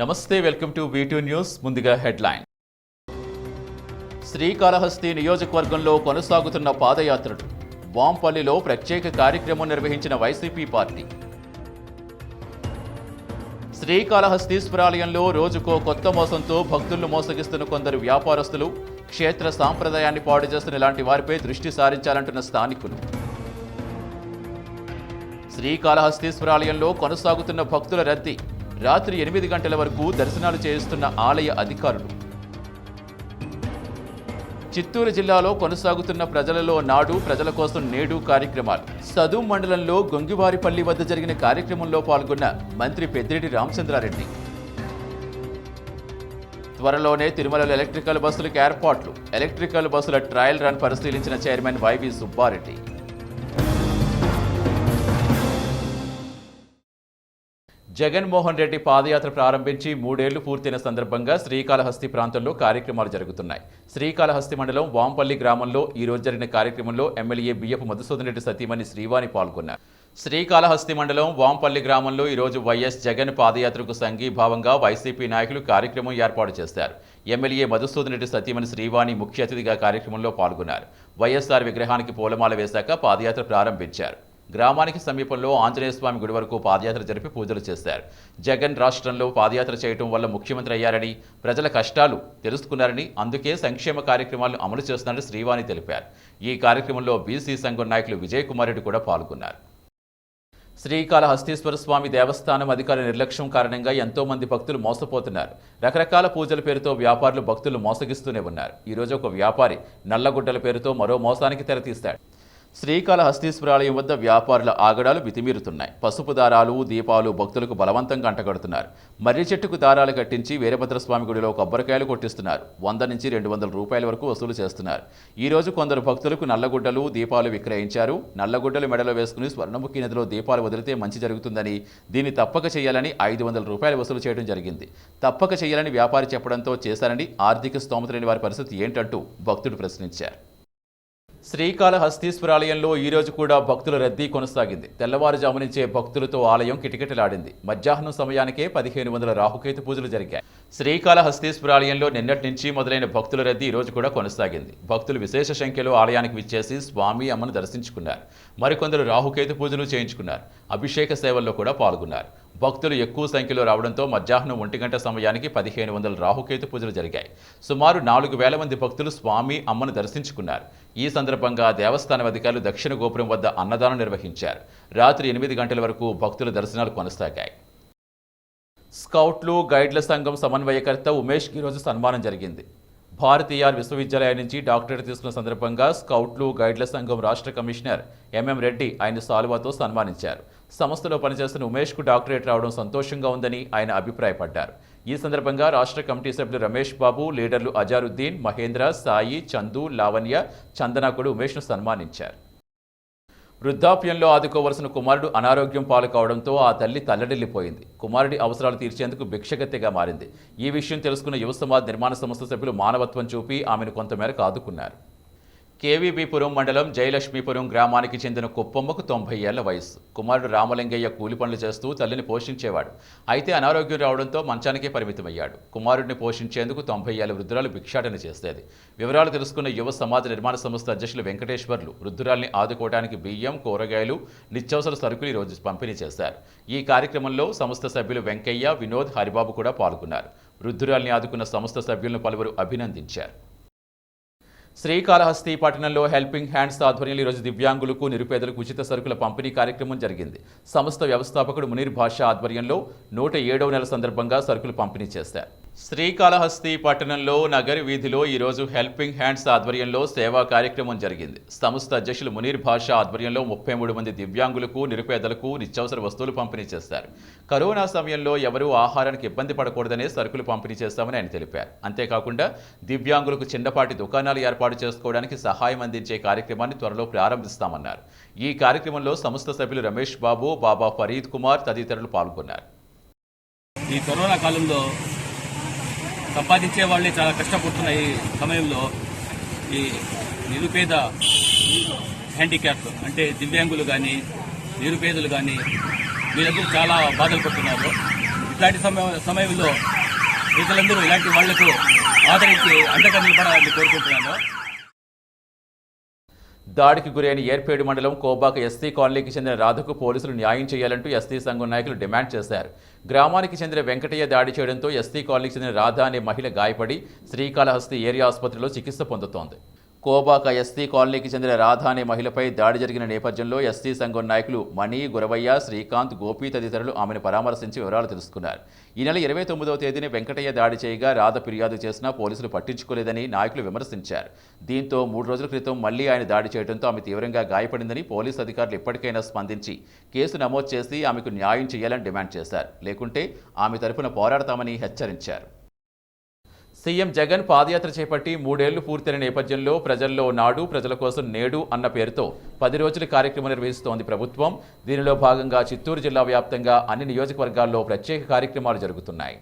నమస్తే welcome to V two news ముందుగా headline. Srikalahasti నియోజకవర్గంలో కొనసాగుతున్న పాదయాత్రలు. వాంపల్లిలో ప్రత్యేక కార్యక్రమం నిర్వహించిన వైసీపీ పార్టీ. శ్రీకాళహస్తీశ్వరాలయంలో రోజుకో కొత్త మోసంతో భక్తులను మోసగిస్తున్న కొందరు వ్యాపారస్తులు క్షేత్ర సాంప్రదాయాన్ని పాడు చేస్తున్న ఇలాంటి వారిపై దృష్టి సారించాలంటున్న స్థానికులు. శ్రీకాళహస్తీశ్వరాలయంలో కొనసాగుతున్న భక్తుల రద్దీ రాత్రి ఎనిమిది గంటల వరకు దర్శనాలు చేయిస్తున్న ఆలయ అధికారులు. చిత్తూరు జిల్లాలో కొనసాగుతున్న ప్రజలలో నాడు ప్రజల కోసం నేడు కార్యక్రమాలు. సదు మండలంలో గొంగివారిపల్లి వద్ద జరిగిన కార్యక్రమంలో పాల్గొన్న మంత్రి పెద్దిరెడ్డి రామచంద్రారెడ్డి. త్వరలోనే తిరుమలలో ఎలక్ట్రికల్ బస్సులకు ఏర్పాట్లు. ఎలక్ట్రికల్ బస్సుల ట్రయల్ రన్ పరిశీలించిన చైర్మన్ వైవి సుబ్బారెడ్డి. జగన్మోహన్ రెడ్డి పాదయాత్ర ప్రారంభించి మూడేళ్ళు పూర్తయిన సందర్భంగా శ్రీకాళహస్తి ప్రాంతంలో కార్యక్రమాలు జరుగుతున్నాయి. శ్రీకాళహస్తి మండలం వాంపల్లి గ్రామంలో ఈరోజు జరిగిన కార్యక్రమంలో ఎమ్మెల్యే బియ్యపు మధుసూదన్ రెడ్డి సతీమణి శ్రీవాణి పాల్గొన్నారు. శ్రీకాళహస్తి మండలం వాంపల్లి గ్రామంలో ఈరోజు వైఎస్ జగన్ పాదయాత్రకు సంఘీభావంగా వైసీపీ నాయకులు కార్యక్రమం ఏర్పాటు చేశారు. ఎమ్మెల్యే మధుసూదన్ రెడ్డి సతీమణి శ్రీవాణి ముఖ్య అతిథిగా కార్యక్రమంలో పాల్గొన్నారు. వైఎస్ఆర్ విగ్రహానికి పూలమాల వేశాక పాదయాత్ర ప్రారంభించారు. గ్రామానికి సమీపంలో ఆంజనేయస్వామి గుడి వరకు పాదయాత్ర జరిపి పూజలు చేశారు. జగన్ రాష్ట్రంలో పాదయాత్ర చేయడం వల్ల ముఖ్యమంత్రి అయ్యారని ప్రజల కష్టాలు తెలుసుకున్నారని అందుకే సంక్షేమ కార్యక్రమాలు అమలు చేస్తున్నారని శ్రీవాణి తెలిపారు. ఈ కార్యక్రమంలో బీసీ సంఘం నాయకులు విజయ్ కుమార్ రెడ్డి కూడా పాల్గొన్నారు. శ్రీకాళహస్తీశ్వర స్వామి దేవస్థానం అధికారుల నిర్లక్ష్యం కారణంగా ఎంతో మంది భక్తులు మోసపోతున్నారు. రకరకాల పూజల పేరుతో వ్యాపారులు భక్తులు మోసగిస్తూనే ఉన్నారు. ఈరోజు ఒక వ్యాపారి నల్లగుడ్డల పేరుతో మరో మోసానికి తెరతీశాడు. శ్రీకాళహస్తీశ్వరాలయం వద్ద వ్యాపారుల ఆగడాలు మితిమీరుతున్నాయి పసుపు దారాలు దీపాలు భక్తులకు బలవంతంగా అంటగడుతున్నారు. మర్రి చెట్టుకు దారాలు కట్టించి వీరభద్రస్వామి గుడిలో కొబ్బరికాయలు కొట్టిస్తున్నారు. వంద నుంచి రెండు వందల రూపాయల వరకు వసూలు చేస్తున్నారు. ఈ రోజు కొందరు భక్తులకు నల్లగుడ్డలు దీపాలు విక్రయించారు. నల్లగుడ్డలు మెడలో వేసుకుని స్వర్ణముఖి నదిలో దీపాలు వదిలితే మంచి జరుగుతుందని దీన్ని తప్పక చేయాలని ఐదు వందల రూపాయలు వసూలు చేయడం జరిగింది. తప్పక చేయాలని వ్యాపారి చెప్పడంతో చేశారని ఆర్థిక స్తోమత లేని వారి పరిస్థితి ఏంటంటూ భక్తుడు ప్రశ్నించారు. శ్రీకాళహస్తీశ్వరాలయంలో ఆలయంలో ఈరోజు కూడా భక్తుల రద్దీ కొనసాగింది. తెల్లవారుజాము నుంచే భక్తులతో ఆలయం కిటకిటలాడింది. మధ్యాహ్నం సమయానికే పదిహేను వందల రాహుకేతు పూజలు జరిగాయి. శ్రీకాళహస్తీశ్వరాలయంలో నిన్నటి నుంచి మొదలైన భక్తుల రద్దీ ఈరోజు కూడా కొనసాగింది. భక్తులు విశేష సంఖ్యలో ఆలయానికి విచ్చేసి స్వామి అమ్మను దర్శించుకున్నారు. మరికొందరు రాహుకేతు పూజలు చేయించుకున్నారు. అభిషేక సేవల్లో కూడా పాల్గొన్నారు. భక్తులు ఎక్కువ సంఖ్యలో రావడంతో మధ్యాహ్నం ఒంటి గంట సమయానికి పదిహేను వందల రాహుకేతు పూజలు జరిగాయి. సుమారు నాలుగు వేల మంది భక్తులు స్వామి అమ్మను దర్శించుకున్నారు. ఈ సందర్భంగా దేవస్థానం అధికారులు దక్షిణ గోపురం వద్ద అన్నదానం నిర్వహించారు. రాత్రి ఎనిమిది గంటల వరకు భక్తుల దర్శనాలు కొనసాగాయి. స్కౌట్లు గైడ్ల సంఘం సమన్వయకర్త ఉమేష్కి ఈరోజు సన్మానం జరిగింది. భారతీయార్ విశ్వవిద్యాలయం నుంచి డాక్టరేట్ తీసుకున్న సందర్భంగా స్కౌట్లు గైడ్ల సంఘం రాష్ట్ర కమిషనర్ ఎంఎం రెడ్డి ఆయన సాల్వాతో సన్మానించారు. సంస్థలో పనిచేస్తున్న ఉమేష్కు డాక్టరేట్ రావడం సంతోషంగా ఉందని ఆయన అభిప్రాయపడ్డారు. ఈ సందర్భంగా రాష్ట్ర కమిటీ సభ్యులు రమేష్ బాబు లీడర్లు అజారుద్దీన్ మహేంద్ర సాయి చందు లావణ్య చందనాకుడు ఉమేష్ను సన్మానించారు. వృద్ధాప్యంలో ఆదుకోవలసిన కుమారుడు అనారోగ్యం పాలు కావడంతో ఆ తల్లి తల్లడిల్లిపోయింది. కుమారుడి అవసరాలు తీర్చేందుకు భిక్షగత్తెగా మారింది. ఈ విషయం తెలుసుకున్న యువ సమాజ్ నిర్మాణ సంస్థ సభ్యులు మానవత్వం చూపి ఆమెను కొంతమేరకు ఆదుకున్నారు. కేవీబీపురం మండలం జయలక్ష్మీపురం గ్రామానికి చెందిన కుప్పమ్మకు తొంభై ఏళ్ళ వయసు కుమారుడు రామలింగయ్య కూలి పనులు చేస్తూ తల్లిని పోషించేవాడు. అయితే అనారోగ్యం రావడంతో మంచానికే పరిమితమయ్యాడు. కుమారుడిని పోషించేందుకు తొంభై ఏళ్ళ వృద్ధురాలు భిక్షాటన చేసేది వివరాలు తెలుసుకున్న యువ సమాజ నిర్మాణ సంస్థ అధ్యక్షులు వెంకటేశ్వర్లు వృద్ధురాల్ని ఆదుకోవడానికి బియ్యం కూరగాయలు నిత్యావసర సరుకులు ఈరోజు పంపిణీ చేశారు. ఈ కార్యక్రమంలో సంస్థ సభ్యులు వెంకయ్య వినోద్ హరిబాబు కూడా పాల్గొన్నారు. వృద్ధురాల్ని ఆదుకున్న సంస్థ సభ్యులను పలువురు అభినందించారు. శ్రీకాళహస్తి పట్టణంలో హెల్పింగ్ హ్యాండ్స్ ఆధ్వర్యంలో ఈరోజు దివ్యాంగులకు నిరుపేదలకు ఉచిత సరుకుల పంపిణీ కార్యక్రమం జరిగింది. సంస్థ వ్యవస్థాపకుడు మునీర్ భాష ఆధ్వర్యంలో నూట ఏడవ నెల సందర్భంగా సరుకులు పంపిణీ చేశారు. శ్రీకాళహస్తి పట్టణంలో నగరి వీధిలో ఈరోజు హెల్పింగ్ హ్యాండ్స్ ఆధ్వర్యంలో సేవా కార్యక్రమం జరిగింది. సంస్థ అధ్యక్షులు మునీర్ భాష ఆధ్వర్యంలో ముప్పై మూడు మంది దివ్యాంగులకు నిరుపేదలకు నిత్యావసర వస్తువులు పంపిణీ చేశారు. కరోనా సమయంలో ఎవరూ ఆహారానికి ఇబ్బంది పడకూడదనే సరుకులు పంపిణీ చేస్తామని ఆయన తెలిపారు. అంతేకాకుండా దివ్యాంగులకు చిన్నపాటి దుకాణాలు ఏర్పాటు చేసుకోవడానికి సహాయం అందించే కార్యక్రమాన్ని త్వరలో ప్రారంభిస్తామన్నారు. ఈ కార్యక్రమంలో సంస్థ సభ్యులు రమేష్ బాబు బాబా ఫరీద్ కుమార్ తదితరులు పాల్గొన్నారు. ఈ కరోనా కాలంలో సంపాదించే వాళ్ళే చాలా కష్టపడుతున్న ఈ సమయంలో ఈ నిరుపేద హ్యాండిక్యాప్ అంటే దివ్యాంగులు కానీ నిరుపేదలు కానీ వీళ్ళందరూ చాలా బాధలు పడుతున్నారు. ఇట్లాంటి సమయ సమయంలో ప్రజలందరూ ఇలాంటి వాళ్ళకు ఆదరించి అండగా నిలబడాలని కోరుకుంటున్నాను. దాడికి గురైన ఏర్పేడు మండలం కోబాక ఎస్సీ కాలనీకి చెందిన రాధకు పోలీసులు న్యాయం చేయాలంటూ ఎస్సీ సంఘం నాయకులు డిమాండ్ చేశారు. గ్రామానికి చెందిన వెంకటయ్య దాడి చేయడంతో ఎస్సీ కాలనీకి చెందిన రాధ అనే మహిళ గాయపడి శ్రీకాళహస్తి ఏరియా ఆసుపత్రిలో చికిత్స పొందుతోంది. కోబాక ఎస్సీ కాలనీకి చెందిన రాధా అనే మహిళపై దాడి జరిగిన నేపథ్యంలో ఎస్సీ సంఘం నాయకులు మణి గురవయ్య శ్రీకాంత్ గోపి తదితరులు ఆమెను పరామర్శించి వివరాలు తెలుసుకున్నారు. ఈ నెల ఇరవై తొమ్మిదవ తేదీని వెంకటయ్య దాడి చేయగా రాధ ఫిర్యాదు చేసినా పోలీసులు పట్టించుకోలేదని నాయకులు విమర్శించారు. దీంతో మూడు రోజుల క్రితం మళ్ళీ ఆయన దాడి చేయడంతో ఆమె తీవ్రంగా గాయపడిందని పోలీసు అధికారులు ఇప్పటికైనా స్పందించి కేసు నమోదు చేసి ఆమెకు న్యాయం చేయాలని డిమాండ్ చేశారు. లేకుంటే ఆమె తరఫున పోరాడతామని హెచ్చరించారు. సీఎం జగన్ పాదయాత్ర చేపట్టి మూడేళ్ళు పూర్తయిన నేపథ్యంలో ప్రజల్లో నాడు ప్రజల కోసం నేడు అన్న పేరుతో పది రోజుల కార్యక్రమం నిర్వహిస్తోంది ప్రభుత్వం. దీనిలో భాగంగా చిత్తూరు జిల్లా వ్యాప్తంగా అన్ని నియోజకవర్గాల్లో ప్రత్యేక కార్యక్రమాలు జరుగుతున్నాయి.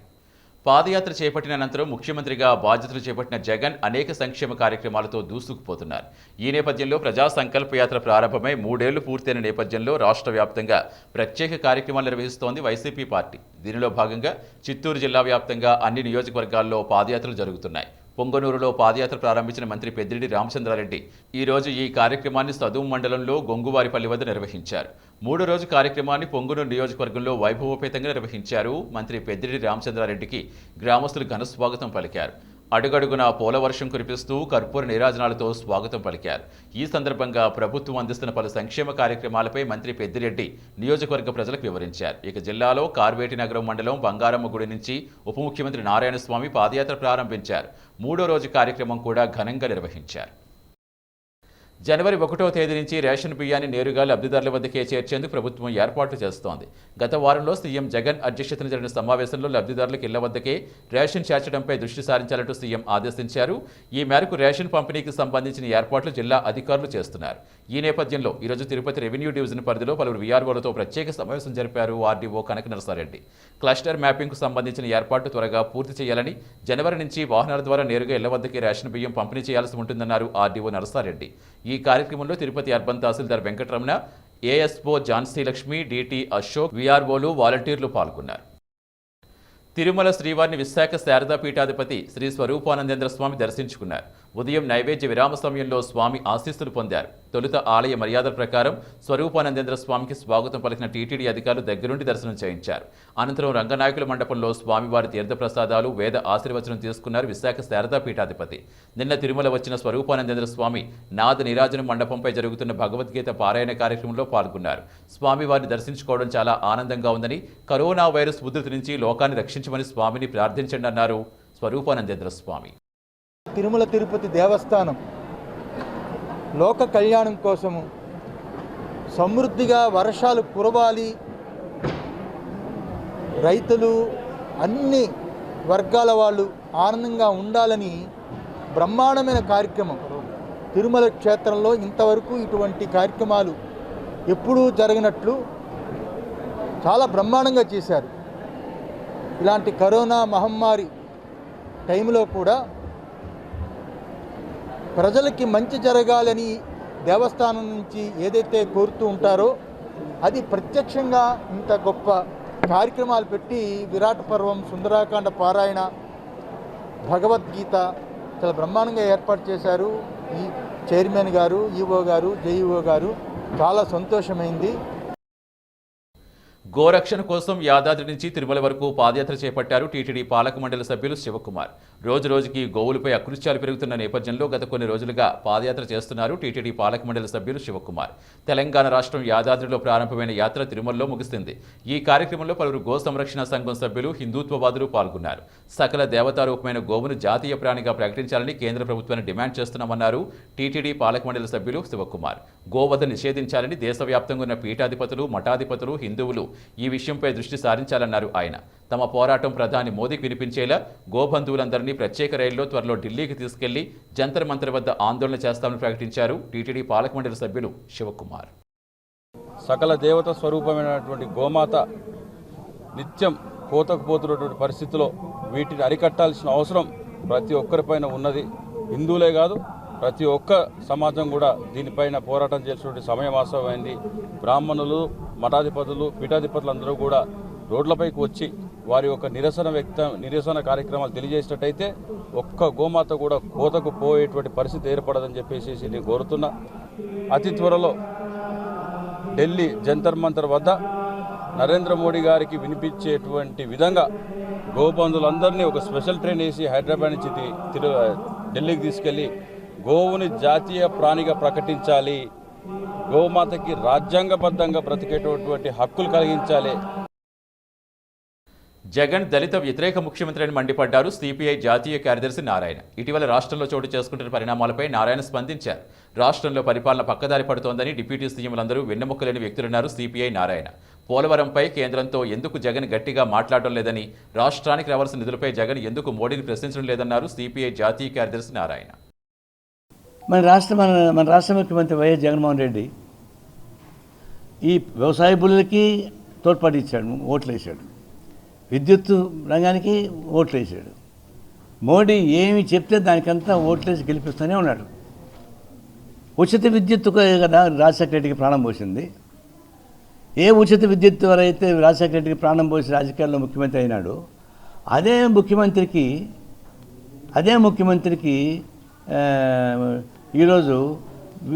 పాదయాత్ర చేపట్టిన అనంతరం ముఖ్యమంత్రిగా బాధ్యతలు చేపట్టిన జగన్ అనేక సంక్షేమ కార్యక్రమాలతో దూసుకుపోతున్నారు. ఈ నేపథ్యంలో ప్రజా సంకల్ప యాత్ర ప్రారంభమై మూడేళ్ళు పూర్తయిన నేపథ్యంలో రాష్ట్ర వ్యాప్తంగా ప్రత్యేక కార్యక్రమాలు నిర్వహిస్తోంది వైసీపీ పార్టీ. దీనిలో భాగంగా చిత్తూరు జిల్లా వ్యాప్తంగా అన్ని నియోజకవర్గాల్లో పాదయాత్రలు జరుగుతున్నాయి. పొంగనూరులో పాదయాత్ర ప్రారంభించిన మంత్రి పెద్దిరెడ్డి రామచంద్రారెడ్డి ఈ రోజు ఈ కార్యక్రమాన్ని సదువు మండలంలో గొంగువారిపల్లి వద్ద నిర్వహించారు. మూడో రోజు కార్యక్రమాన్ని పొంగునూరు నియోజకవర్గంలో వైభవోపేతంగా నిర్వహించారు మంత్రి పెద్దిరెడ్డి రామచంద్రారెడ్డికి గ్రామస్తులు ఘన స్వాగతం పలికారు. అడుగడుగున పోలవర్షం కురిపిస్తూ కర్పూర నీరాజనాలతో స్వాగతం పలికారు. ఈ సందర్భంగా ప్రభుత్వం అందిస్తున్న పలు సంక్షేమ కార్యక్రమాలపై మంత్రి పెద్దిరెడ్డి నియోజకవర్గ ప్రజలకు వివరించారు. ఇక జిల్లాలో కార్వేటి నగరం మండలం బంగారమ్మ గుడి నుంచి ఉప ముఖ్యమంత్రి నారాయణస్వామి పాదయాత్ర ప్రారంభించారు. మూడో రోజు కార్యక్రమం కూడా ఘనంగా నిర్వహించారు. జనవరి ఒకటో తేదీ నుంచి రేషన్ బియ్యాన్ని నేరుగా లబ్ధిదారుల వద్దకే చేర్చేందుకు ప్రభుత్వం ఏర్పాట్లు చేస్తోంది. గత వారంలో సీఎం జగన్ అధ్యక్షతన జరిగిన సమావేశంలో లబ్ధిదారులకు ఇళ్ళ వద్దకే రేషన్ చేర్చడంపై దృష్టి సారించాలంటూ సీఎం ఆదేశించారు. ఈ మేరకు రేషన్ పంపిణీకి సంబంధించిన ఏర్పాట్లు జిల్లా అధికారులు చేస్తున్నారు. ఈ నేపథ్యంలో ఈరోజు తిరుపతి రెవెన్యూ డివిజన్ పరిధిలో పలువురు వీఆర్ఓలతో ప్రత్యేక సమావేశం జరిపారు ఆర్డీఓ కనక నరసారెడ్డి. క్లస్టర్ మ్యాపింగ్కు సంబంధించిన ఏర్పాట్లు త్వరగా పూర్తి చేయాలని జనవరి నుంచి వాహనాల ద్వారా నేరుగా ఇళ్ళ వద్దకే రేషన్ బియ్యం పంపిణీ చేయాల్సి ఉంటుందన్నారు ఆర్డీఓ నరసారెడ్డి. ఈ కార్యక్రమంలో Tirupati urban tahsildar Venkataramana ASO Jhansi Lakshmi DT Ashok విఆర్ఓలు వాలంటీర్లు పాల్గొన్నారు. తిరుమల శ్రీవారిని విశాఖ శారదా పీఠాధిపతి శ్రీ స్వరూపానందేంద్ర స్వామి దర్శించుకున్నారు. ఉదయం నైవేద్య విరామ సమయంలో స్వామి ఆశీస్సులు పొందారు. తొలుత ఆలయ మర్యాదల ప్రకారం స్వరూపానందేంద్ర స్వామికి స్వాగతం పలికిన టీటీడీ అధికారులు దగ్గరుండి దర్శనం చేయించారు. అనంతరం రంగనాయకుల మండపంలో స్వామివారి తీర్థప్రసాదాలు వేద ఆశీర్వచనం తీసుకున్నారు విశాఖ శారదా పీఠాధిపతి. నిన్న తిరుమల వచ్చిన స్వరూపానందేంద్ర స్వామి నాద నిరాజన మండపంపై జరుగుతున్న భగవద్గీత పారాయణ కార్యక్రమంలో పాల్గొన్నారు. స్వామివారిని దర్శించుకోవడం చాలా ఆనందంగా ఉందని కరోనా వైరస్ ఉధృతి నుంచి లోకాన్ని రక్షించమని స్వామిని ప్రార్థించండి అన్నారు స్వరూపానందేంద్ర స్వామి. తిరుమల తిరుపతి దేవస్థానం. లోక కళ్యాణం కోసము సమృద్ధిగా వర్షాలు కురవాలి. రైతులు అన్ని వర్గాల వాళ్ళు ఆనందంగా ఉండాలని బ్రహ్మాండమైన కార్యక్రమం. తిరుమల క్షేత్రంలో ఇంతవరకు ఇటువంటి కార్యక్రమాలు ఎప్పుడూ జరిగినట్లు చాలా బ్రహ్మాండంగా చేశారు. ఇలాంటి కరోనా మహమ్మారి టైంలో కూడా ప్రజలకి మంచి జరగాలని దేవస్థానం నుంచి ఏదైతే కోరుతూ ఉంటారో అది ప్రత్యక్షంగా ఇంత గొప్ప కార్యక్రమాలు పెట్టి విరాట పర్వం సుందరాకాండ పారాయణ భగవద్గీత చాలా బ్రహ్మాండంగా ఏర్పాటు చేశారు. ఈ చైర్మన్ గారు ఈఓ గారు జేఈఓ గారు చాలా సంతోషమైంది. గోరక్షణ కోసం యాదాద్రి నుంచి తిరుమల వరకు పాదయాత్ర చేపట్టారు టీటీడీ పాలక మండలి సభ్యులు శివకుమార్. రోజు రోజుకి గోవులపై అకృత్యాలు పెరుగుతున్న నేపథ్యంలో గత కొన్ని రోజులుగా పాదయాత్ర చేస్తున్నారు టీటీడీ పాలక మండలి సభ్యులు శివకుమార్. తెలంగాణ రాష్ట్రం యాదాద్రిలో ప్రారంభమైన యాత్ర తిరుమలలో ముగిసింది ఈ కార్యక్రమంలో పలువురు గో సంరక్షణ సంఘం సభ్యులు హిందుత్వవాదులు పాల్గొన్నారు. సకల దేవతారూపమైన గోవును జాతీయ ప్రాణిగా ప్రకటించాలని కేంద్ర ప్రభుత్వాన్ని డిమాండ్ చేస్తున్నామన్నారు టీటీడీ పాలక మండలి సభ్యులు శివకుమార్. గోవధ నిషేధించాలని దేశవ్యాప్తంగా ఉన్న పీఠాధిపతులు మఠాధిపతులు హిందువులు ఈ విషయంపై దృష్టి సారించాలన్నారు ఆయన. తమ పోరాటం ప్రధాని మోదీకి వినిపించేలా గోబంధువులందరినీ ప్రత్యేక రైల్లో త్వరలో ఢిల్లీకి తీసుకెళ్ళి జంతర్ మంతర్ వద్ద ఆందోళన చేస్తామని ప్రకటించారు టీటీడీ పాలకమండలి సభ్యులు శివకుమార్. సకల దేవత స్వరూపమైనటువంటి గోమాత నిత్యం కోతకు పోతున్నటువంటి పరిస్థితిలో వీటిని అరికట్టాల్సిన అవసరం ప్రతి ఒక్కరిపైన ఉన్నది. హిందువులే కాదు ప్రతి ఒక్క సమాజం కూడా దీనిపైన పోరాటం చేసినటువంటి సమయమాసమైంది బ్రాహ్మణులు మఠాధిపతులు పీఠాధిపతులు అందరూ కూడా రోడ్లపైకి వచ్చి వారి యొక్క నిరసన వ్యక్త నిరసన కార్యక్రమాలు తెలియజేసినట్టయితే ఒక్క గోమాత కూడా కోతకు పోయేటువంటి పరిస్థితి ఏర్పడదని చెప్పేసి నేను కోరుతున్నా. అతి త్వరలో ఢిల్లీ జంతర్ మంతర్ వద్ద నరేంద్ర మోడీ గారికి వినిపించేటువంటి విధంగా గోబంధులందరినీ ఒక స్పెషల్ ట్రైన్ వేసి హైదరాబాద్ నుంచి తిరు ఢిల్లీకి తీసుకెళ్ళి గోవుని జాతీయ ప్రాణిగా ప్రకటించాలి. గోమాతకి రాజ్యాంగబద్ధంగా బ్రతికేటటువంటి హక్కులు కలిగించాలి. జగన్ దళిత వ్యతిరేక ముఖ్యమంత్రి అని మండిపడ్డారు సిపిఐ జాతీయ కార్యదర్శి నారాయణ. ఇటీవల రాష్ట్రంలో చోటు చేసుకుంటున్న పరిణామాలపై నారాయణ స్పందించారు. రాష్ట్రంలో పరిపాలన పక్కదారి పడుతోందని డిప్యూటీ సీఎంలందరూ వెన్నెముక్కలేని వ్యక్తులున్నారు సిపిఐ నారాయణ. పోలవరంపై కేంద్రంతో ఎందుకు జగన్ గట్టిగా మాట్లాడడం లేదని రాష్ట్రానికి రావాల్సిన నిధులపై జగన్ ఎందుకు మోడీని ప్రశ్నించడం లేదన్నారు సిపిఐ జాతీయ కార్యదర్శి నారాయణ. మన రాష్ట్ర మన మన రాష్ట్ర ముఖ్యమంత్రి వైఎస్ జగన్మోహన్ రెడ్డి ఈ వ్యవసాయ బుల్లులకి తోడ్పాటు ఇచ్చాడు ఓట్లు వేసాడు. విద్యుత్ రంగానికి ఓట్లు వేసాడు. మోడీ ఏమి చెప్తే దానికంతా ఓట్లేసి గెలిపిస్తూనే ఉన్నాడు. ఉచిత విద్యుత్ కదా రాజశేఖర రెడ్డికి ప్రాణం పోసింది. ఏ ఉచిత విద్యుత్ వరైతే రాజశేఖర రెడ్డికి ప్రాణం పోసి రాజకీయాల్లో ముఖ్యమంత్రి అయినాడు అదే ముఖ్యమంత్రికి అదే ముఖ్యమంత్రికి ఈరోజు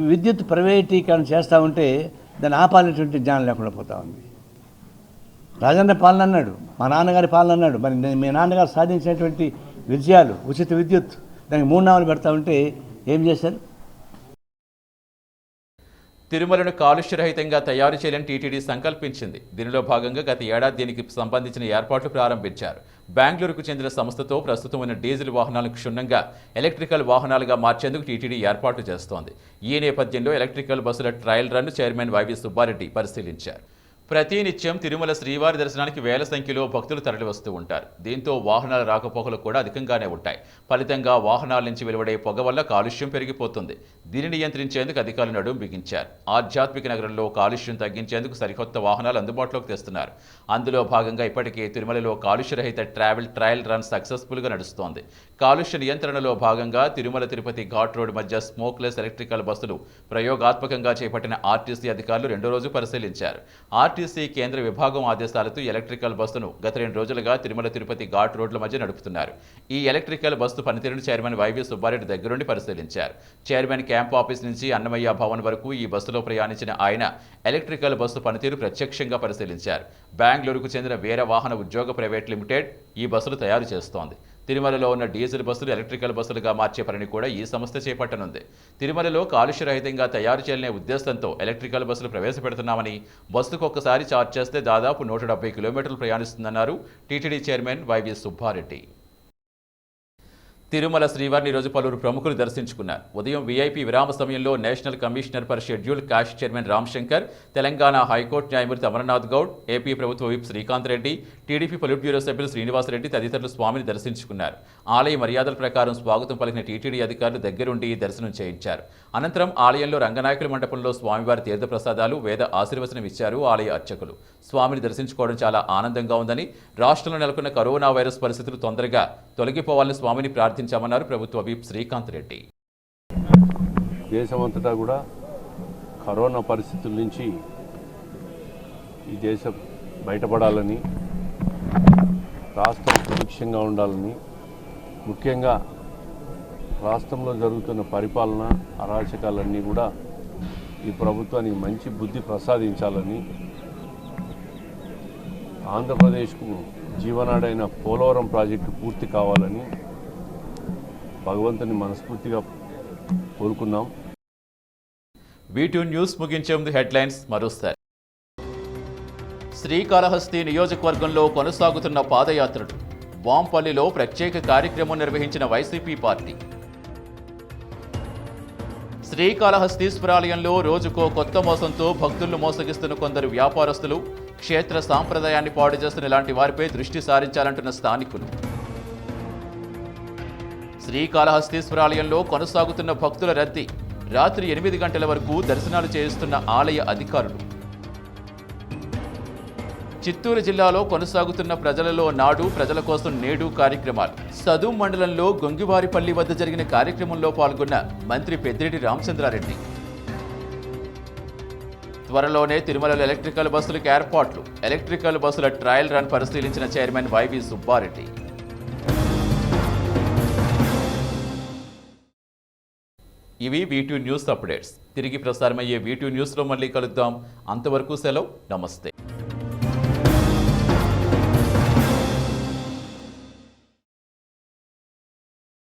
విద్యుత్ ప్రైవేటీకరణ చేస్తూ ఉంటే దాన్ని ఆపాలనేటువంటి జ్ఞానం లేకుండా పోతా ఉంది. రాజన్న పాలన అన్నాడు మా నాన్నగారి పాలన అన్నాడు. మరి మీ నాన్నగారు సాధించినటువంటి విజయాలు ఉచిత విద్యుత్ దానికి మూడు నామలు పెడతా ఉంటే ఏం చేశారు? తిరుమలను కాలుష్యరహితంగా తయారు చేయాలని టీటీడీ సంకల్పించింది. దీనిలో భాగంగా గత ఏడాది దీనికి సంబంధించిన ఏర్పాట్లు ప్రారంభించారు. బెంగళూరుకు చెందిన సంస్థతో ప్రస్తుతం ఉన్న డీజిల్ వాహనాలకు క్షుణ్ణంగా ఎలక్ట్రికల్ వాహనాలుగా మార్చేందుకు టీటీడీ ఏర్పాట్లు చేస్తోంది. ఈ నేపథ్యంలో ఎలక్ట్రికల్ బస్సుల trial run chairman YV Subba Reddy పరిశీలించారు. ప్రతినిత్యం తిరుమల శ్రీవారి దర్శనానికి వేల సంఖ్యలో భక్తులు తరలివస్తూ ఉంటారు. దీంతో వాహనాల రాకపోకలు కూడా అధికంగానే ఉంటాయి. ఫలితంగా వాహనాల నుంచి వెలువడే పొగ వల్ల కాలుష్యం పెరిగిపోతుంది. దీనిని నియంత్రించేందుకు అధికారులు నడుం బిగించారు. ఆధ్యాత్మిక నగరంలో కాలుష్యం తగ్గించేందుకు సరికొత్త వాహనాలు అందుబాటులోకి తెస్తున్నారు. అందులో భాగంగా ఇప్పటికే తిరుమలలో కాలుష్యరహిత ట్రావెల్ ట్రయల్ రన్ సక్సెస్ఫుల్గా నడుస్తోంది. కాలుష్య నియంత్రణలో భాగంగా తిరుమల తిరుపతి ఘాట్ రోడ్ మధ్య స్మోక్లెస్ ఎలక్ట్రికల్ బస్సులు ప్రయోగాత్మకంగా చేపట్టిన ఆర్టీసీ అధికారులు రెండో రోజు పరిశీలించారు. ఆర్టీసీ కేంద్ర విభాగం ఆదేశాలతో ఎలక్ట్రికల్ బస్సును గత రెండు రోజులుగా తిరుమల తిరుపతి ఘాట్ రోడ్ల మధ్య నడుపుతున్నారు. ఈ ఎలక్ట్రికల్ బస్సు పనితీరును చైర్మన్ వైవి సుబ్బారెడ్డి దగ్గరుండి పరిశీలించారు. చైర్మన్ క్యాంప్ ఆఫీస్ నుంచి అన్నమయ్య భవన్ వరకు ఈ బస్సులో ప్రయాణించిన ఆయన ఎలక్ట్రికల్ బస్సు పనితీరు ప్రత్యక్షంగా పరిశీలించారు. బెంగళూరుకు చెందిన వేరే వాహన ఉద్యోగ ప్రైవేట్ లిమిటెడ్ ఈ బస్సులు తయారు చేస్తోంది. తిరుమలలో ఉన్న డీజిల్ బస్సులు ఎలక్ట్రికల్ బస్సులుగా మార్చే పనిని కూడా ఈ సంస్థ చేపట్టనుంది. తిరుమలలో కాలుష్యరహితంగా తయారు చేయాలనే ఉద్దేశంతో ఎలక్ట్రికల్ బస్సులు ప్రవేశపెడుతున్నామని బస్సుకు ఒక్కసారి ఛార్జ్ చేస్తే దాదాపు నూట డెబ్బై కిలోమీటర్లు ప్రయాణిస్తుందన్నారు TTD chairman YV Subba Reddy. Tirumala శ్రీవారిని రోజు పలువురు ప్రముఖులు దర్శించుకున్నారు. ఉదయం వీఐపీ విరామ సమయంలో national commissioner for scheduled caste chairman Ram Shankar Telangana high court న్యాయమూర్తి అమర్నాథ్ గౌడ్ ఏపీ ప్రభుత్వ whip Srikanth Reddy TDP politburo సభ్యులు శ్రీనివాసరెడ్డి తదితరులు స్వామిని దర్శించుకున్నారు. ఆలయ మర్యాదల ప్రకారం స్వాగతం పలికిన టీటీడీ అధికారులు దగ్గరుండి దర్శనం చేయించారు. అనంతరం ఆలయంలో రంగనాయకుల మండపంలో స్వామివారి తీర్థప్రసాదాలు వేద ఆశీర్వచనం ఇచ్చారు ఆలయ అర్చకులు. స్వామిని దర్శించుకోవడం చాలా ఆనందంగా ఉందని రాష్ట్రంలో నెలకొన్న కరోనా వైరస్ పరిస్థితులు తొందరగా తొలగిపోవాలని స్వామిని ప్రార్థించామన్నారు ప్రభుత్వ విప్ శ్రీకాంత్ రెడ్డి. దేశమంతటా కూడా కరోనా పరిస్థితుల నుంచి ఈ దేశం బయటపడాలని రాష్ట్రం సుభిక్షంగా ఉండాలని ముఖ్యంగా రాష్ట్రంలో జరుగుతున్న పరిపాలన అరాచకాలన్నీ కూడా ఈ ప్రభుత్వానికి మంచి బుద్ధి ప్రసాదించాలని ఆంధ్రప్రదేశ్కు జీవనాడైన పోలవరం ప్రాజెక్టు పూర్తి కావాలని భగవంతుని మనస్ఫూర్తిగా కోరుకున్నాం వీటూ న్యూస్ ముగించే ముందు హెడ్లైన్స్ మరోసారి. శ్రీకాళహస్తి నియోజకవర్గంలో కొనసాగుతున్న పాదయాత్రలు వాంపల్లిలో ప్రత్యేక కార్యక్రమం నిర్వహించిన వైసీపీ పార్టీ. శ్రీకాళహస్తీశ్వరాలయంలో రోజుకో కొత్త మోసంతో భక్తులను మోసగిస్తున్న కొందరు వ్యాపారస్తులు క్షేత్ర సాంప్రదాయాన్ని పాడు చేస్తున్న ఇలాంటి వారిపై దృష్టి సారించాలంటున్న స్థానికులు. శ్రీకాళహస్తీశ్వరాలయంలో కొనసాగుతున్న భక్తుల రద్దీ రాత్రి ఎనిమిది గంటల వరకు దర్శనాలు చేయిస్తున్న ఆలయ అధికారులు. చిత్తూరు జిల్లాలో కొనసాగుతున్న ప్రజలలో నాడు ప్రజల కోసం నేడు కార్యక్రమాలు. సదు మండలంలో గొంగివారిపల్లి వద్ద జరిగిన కార్యక్రమంలో పాల్గొన్న మంత్రి పెద్దిరెడ్డి రామచంద్రారెడ్డి. త్వరలోనే తిరుమలలో ఎలక్ట్రికల్ బస్సులకు ఏర్పాట్లు. ఎలక్ట్రికల్ బస్సుల ట్రయల్ రన్ పరిశీలించిన చైర్మన్ వైవి సుబ్బారెడ్డి. ఇవి వీటూ న్యూస్ అప్డేట్స్. తిరిగి ప్రసారమయ్యే వీటూ న్యూస్లో మళ్ళీ కలుద్దాం. అంతవరకు సెలవు. నమస్తే.